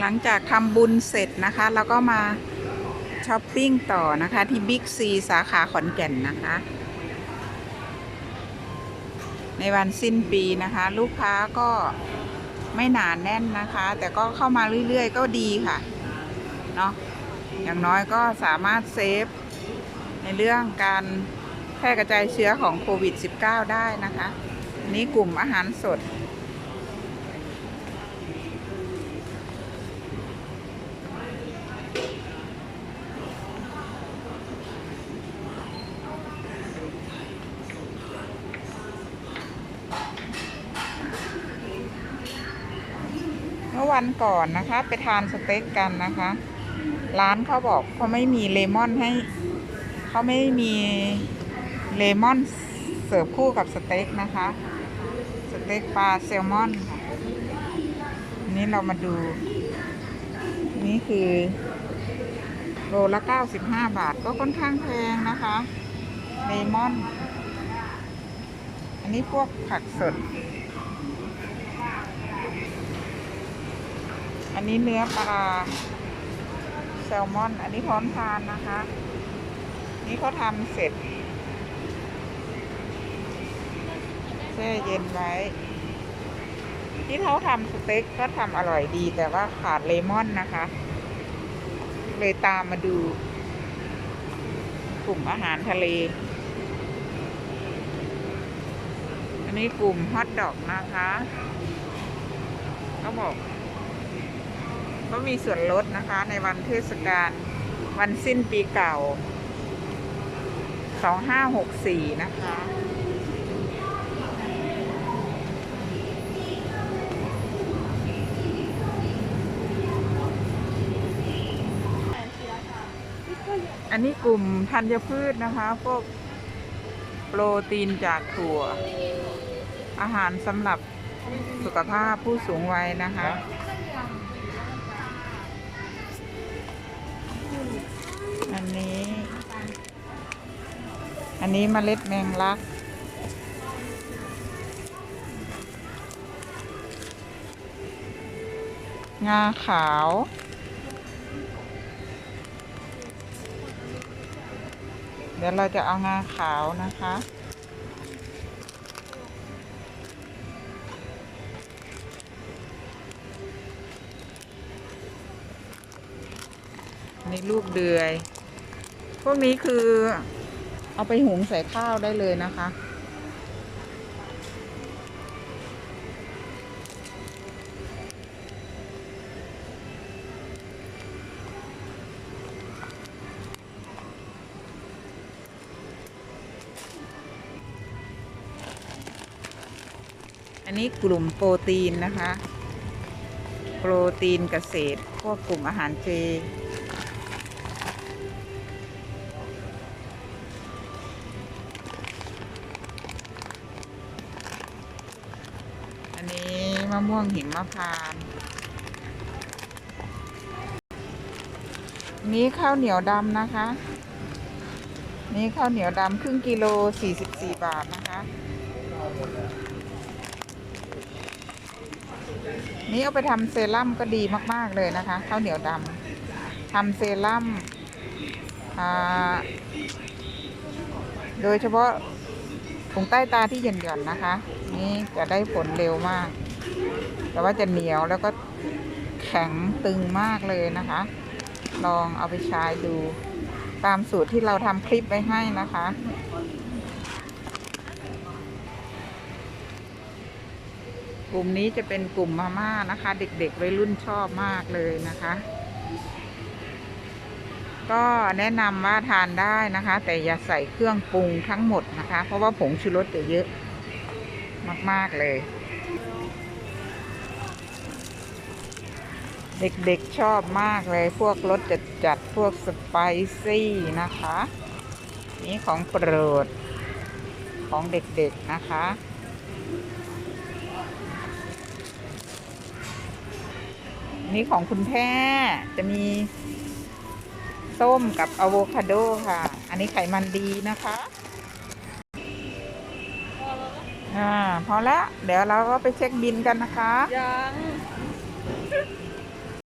หลังจากทำบุญเสร็จนะคะเราก็มาช้อปปิ้งต่อนะคะที่บิ๊กซีสาขาขอนแก่นนะคะ ในวันสิ้นปีนะคะ ลูกค้าก็ไม่หนานแน่นนะคะ แต่ก็เข้ามาเรื่อยๆ ก็ดีค่ะเนาะอย่างน้อยก็สามารถเซฟ ในเรื่องการแพร่กระจายเชื้อของโควิด -19 ได้นะคะนนี้กลุ่มอาหารสด วันก่อนนะคะ ไปทานสเต็กกันนะคะ ร้านเขาบอกเขาไม่มีเลมอนให้เขาไม่มีเลมอนเสิร์ฟคู่กับสเต็กนะคะ สเต็กปลาแซลมอนค่ะนนี้เรามาดู นี่คือโลละ95 บาทก็ค่อนข้างแพงนะคะเลมอน อันนี้พวกผักสด อันนี้เนื้อปลาแซลมอน อันนี้พร้อมทานนะคะ นี่เขาทำเสร็จแช่เย็นไว้ ที่เขาทำสเต็กก็ทำอร่อยดี แต่ว่าขาดเลมอนนะคะ เลยตามมาดูกลุ่มอาหารทะเล อันนี้กลุ่มฮอทดอกนะคะ เขาบอก ก็มีส่วนลดนะคะในวันเทศกาลวันสิ้นปีเก่า 2564 นะคะ อันนี้กลุ่มธัญพืชนะคะ พวกโปรตีนจากถั่ว อาหารสำหรับสุขภาพผู้สูงวัยนะคะ อันนี้เมล็ดแมงลัก งาขาว เดี๋ยวเราจะเอางาขาวนะคะนนี้ลูกเดือย พวกนี้คือ เอาไปหุงใส่ข้าวได้เลยนะคะ อันนี้กลุ่มโปรตีนนะคะ โปรตีนเกษตรพวกกลุ่มอาหารเจ อันนี้มะม่วงหิมพานต์อันนี้ข้าวเหนียวดำนะคะ นี่ข้าวเหนียวดำครึ่งกิโล44 บาทนะคะ นี่เอาไปทำเซรั่มก็ดีมาก ๆ เลยนะคะ ข้าวเหนียวดำทำเซรั่มโดยเฉพาะตรงใต้ตาที่หย่อนๆนะคะ นี่จะได้ผลเร็วมาก แต่ว่าจะเหนียวแล้วก็แข็งตึงมากเลยนะคะ ลองเอาไปใช้ดูตามสูตรที่เราทำคลิปไว้ให้นะคะ กลุ่มนี้จะเป็นกลุ่มมาม่านะคะ เด็กๆวัยรุ่นชอบมากเลยนะคะ ก็แนะนำว่าทานได้นะคะ แต่อย่าใส่เครื่องปรุงทั้งหมดนะคะ เพราะว่าผงชูรสจะเยอะ มาก ๆ เลย เด็ก ๆ ชอบมากเลย พวกรสจัดๆพวกสไปซี่นะคะ นี่ของโปรด ของเด็ก ๆ นะคะนี่ของคุณแพ่จะมีส้มกับอะโวคาโดค่ะ อันนี้ไขมันดีนะคะ อ่าพอแล้ว เดี๋ยวเราก็ไปเช็คบินกันนะคะ ยัง